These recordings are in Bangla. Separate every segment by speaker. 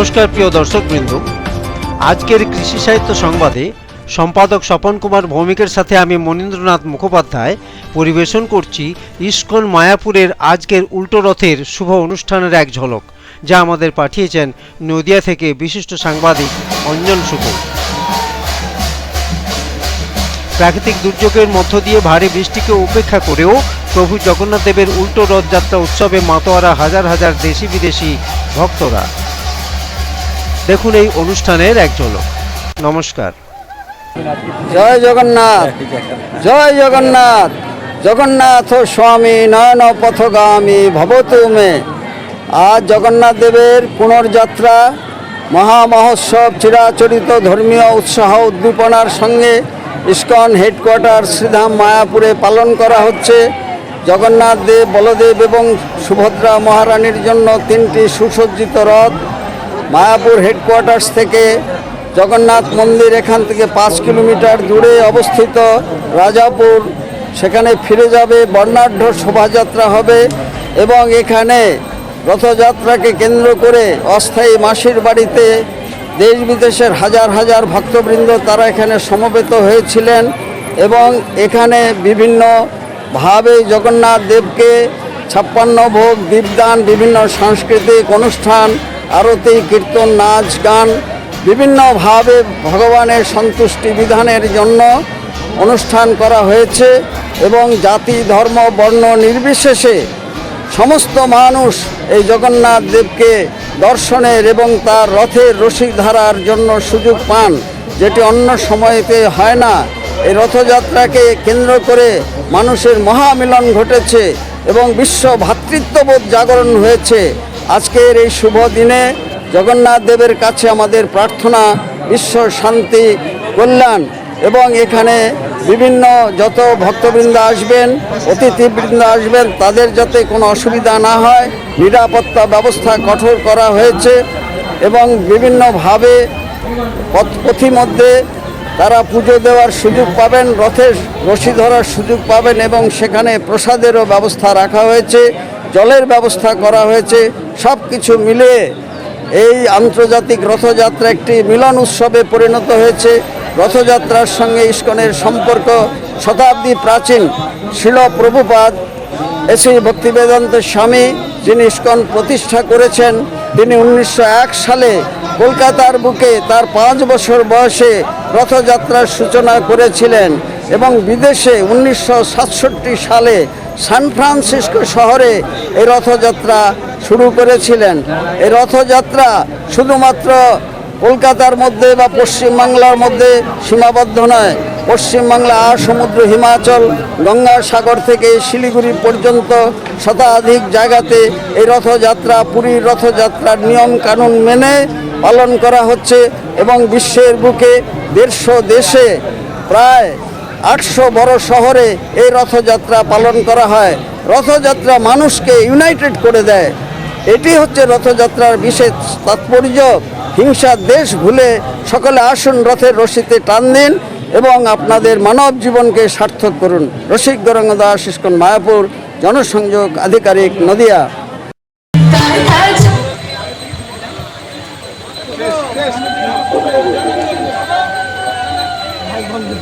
Speaker 1: নমস্কার প্রিয় দর্শকবৃন্দ। আজকের কৃষি সাহিত্য সংবাদে সম্পাদক স্বপন কুমার ভৌমিকের সাথে আমি মনীন্দ্রনাথ মুখোপাধ্যায় পরিবেশন করছি ইস্কন মায়াপুরের আজকের উল্টো রথের শুভ অনুষ্ঠানের এক ঝলক, যা আমাদের পাঠিয়েছেন নদিয়া থেকে বিশিষ্ট সাংবাদিক অঞ্জন শুভ। প্রাকৃতিক দুর্যোগের মধ্য দিয়ে ভারী বৃষ্টিকে উপেক্ষা করেও প্রভু জগন্নাথ দেবের উল্টো রথযাত্রা উৎসবে মাতোয়ারা হাজার হাজার দেশি বিদেশি ভক্তরা। দেখুন এই অনুষ্ঠানের এক ঝলক নমস্কার।
Speaker 2: জয় জগন্নাথ জয় জগন্নাথ জগন্নাথ স্বামী নয়ন পথগামী ভবতু মে। আজ জগন্নাথ দেবের পুনর্যাত্রা, মহামহোৎসব চিরাচরিত ধর্মীয় উৎসাহ উদ্দীপনার সঙ্গে ইস্কন হেডকোয়ার্টার শ্রীধাম মায়াপুরে পালন করা হচ্ছে। জগন্নাথ দেব, বলদেব এবং সুভদ্রা মহারানীর জন্য তিনটি সুসজ্জিত রথ মায়াপুর হেডকোয়ার্টার্স থেকে জগন্নাথ মন্দির এখান থেকে পাঁচ কিলোমিটার দূরে অবস্থিত রাজাপুর। সেখানে ফিরে যাবে, বর্ণাঢ্য শোভাযাত্রা হবে এবং এখানে রথযাত্রাকে কেন্দ্র করে অস্থায়ী মাসির বাড়িতে দেশ বিদেশের হাজার হাজার ভক্তবৃন্দ তারা এখানে সমবেত হয়েছিলেন এবং এখানে বিভিন্ন ভাবে জগন্নাথ দেবকে ছাপ্পান্ন ভোগ, দীপদান, বিভিন্ন সাংস্কৃতিক অনুষ্ঠান আরতি, কীর্তন, নাচ, গান বিভিন্নভাবে ভগবানের সন্তুষ্টি বিধানের জন্য অনুষ্ঠান করা হয়েছে এবং জাতি, ধর্ম, বর্ণ নির্বিশেষে সমস্ত মানুষ এই জগন্নাথ দেবকে দর্শনের এবং তার রথের রশি ধারার জন্য সুযোগ পান। যেটি অন্য সময়তে হয় না। এই রথযাত্রাকে কেন্দ্র করে মানুষের মহামিলন ঘটেছে এবং বিশ্ব ভ্রাতৃত্ববোধ জাগরণ হয়েছে। আজকের এই শুভ দিনে জগন্নাথ দেবের কাছে আমাদের প্রার্থনা বিশ্ব শান্তি, কল্যাণ এবং এখানে বিভিন্ন যত ভক্তবৃন্দ আসবেন, অতিথিবৃন্দ আসবেন, তাদের যাতে কোনো অসুবিধা না হয়, নিরাপত্তা ব্যবস্থা কঠোর করা হয়েছে এবং বিভিন্নভাবে পথ- পথিমধ্যে তারা পুজো দেওয়ার সুযোগ পাবেন, রথের রশি ধরার সুযোগ পাবেন এবং সেখানে প্রসাদেরও ব্যবস্থা রাখা হয়েছে। জলের ব্যবস্থা করা হয়েছে। সব কিছু মিলিয়ে এই আন্তর্জাতিক রথযাত্রা একটি মিলন উৎসবে পরিণত হয়েছে। রথযাত্রার সঙ্গে ইস্কনের সম্পর্ক শতাব্দী প্রাচীন। শিল প্রভুপাদ এসে ভক্তিবেদান্ত স্বামী যিনি ইস্কন প্রতিষ্ঠা করেছেন, তিনি উনিশশো এক সালে কলকাতার বুকে তার পাঁচ বছর বয়সে রথযাত্রার সূচনা করেছিলেন। এবং বিদেশে উনিশশো সাতষট্টি সালে সান ফ্রান্সিসকো শহরে এই রথযাত্রা শুরু করেছিলেন। এই রথযাত্রা শুধুমাত্র কলকাতার মধ্যে বা পশ্চিমবাংলার মধ্যে সীমাবদ্ধ নয় পশ্চিমবাংলা আর সমুদ্র, হিমাচল গঙ্গাসাগর থেকে শিলিগুড়ি পর্যন্ত শতাধিক জায়গাতে এই রথযাত্রা, পুরীর রথযাত্রার নিয়ম কানুন মেনে পালন করা হচ্ছে এবং বিশ্বের বুকে দেড়শো দেশে প্রায় আটশো বড় শহরে এই রথযাত্রা পালন করা হয়। রথযাত্রা মানুষকে ইউনাইটেড করে দেয়। এটি হচ্ছে রথযাত্রার বিশেষ তাৎপর্য। হিংসার দেশ ভুলে সকলে আসুন রথের রশিতে টান দিন এবং আপনাদের মানব জীবনকে সার্থক করুন। রসিক গরঙ্গদাস ইস্কন মায়াপুর, জনসংযোগ আধিকারিক নদিয়া।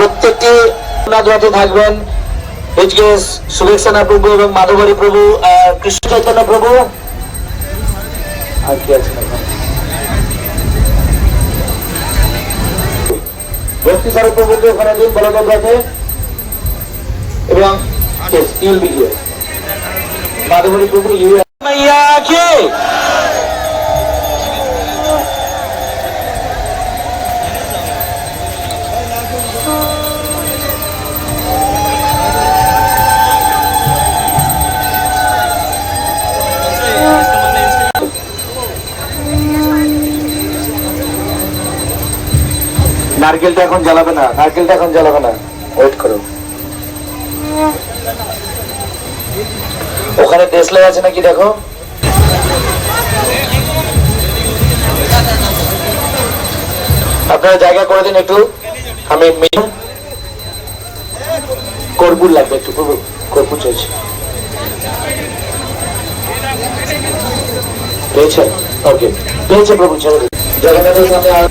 Speaker 3: প্রত্যেকটি নাগরাতে থাকবেন এইচকেএস সুবেক্ষানা প্রভু এবং মাধবরী প্রভু আর কৃষ্ণ চৈতন্য প্রভু আর কি আছে ভক্তি স্বরূপ প্রভুকে ওখানে দিন বলদেবরাকে এবং স্টিল বিজয় মাধবরী প্রভু ইউ নারকেলটা এখন জ্বালাবে না, নারকেলটা এখন জ্বালাবে না। ওয়েট করো। ওখানে দেশলাই আছে নাকি দেখো? আপনারা জায়গা করে দিন একটু। আমি কর্পূর লাগবে একটু প্রভু কর্পূর চাইছি। পেয়েছেন ওকে পেয়েছে প্রভু ছেড়ে দিন। জগন্নাথের সামনে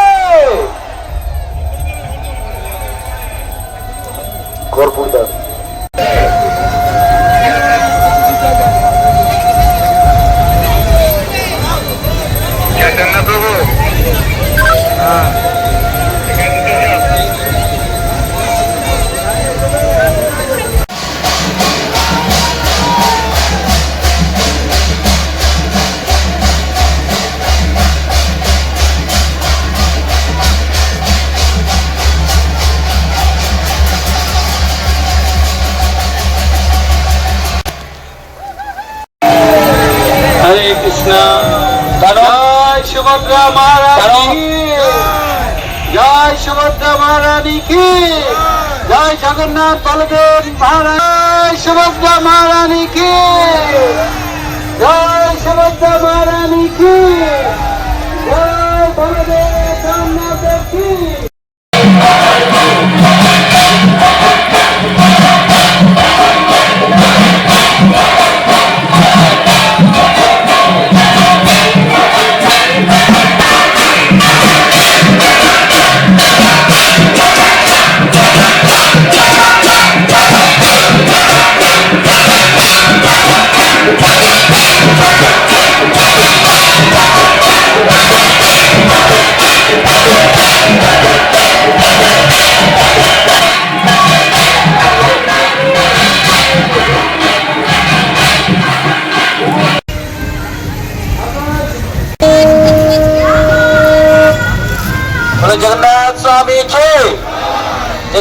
Speaker 3: সুভদ্রা মহারানী জয় সুভদ্রা মহারানী কি? জয় জগন্নাথ বলদেব মহারাজ সুভদ্রা মহারানী কি? জয় সুভদ্রা মহারানী কি? জয় বলদেব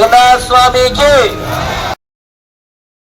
Speaker 3: বলো জগন্নাথ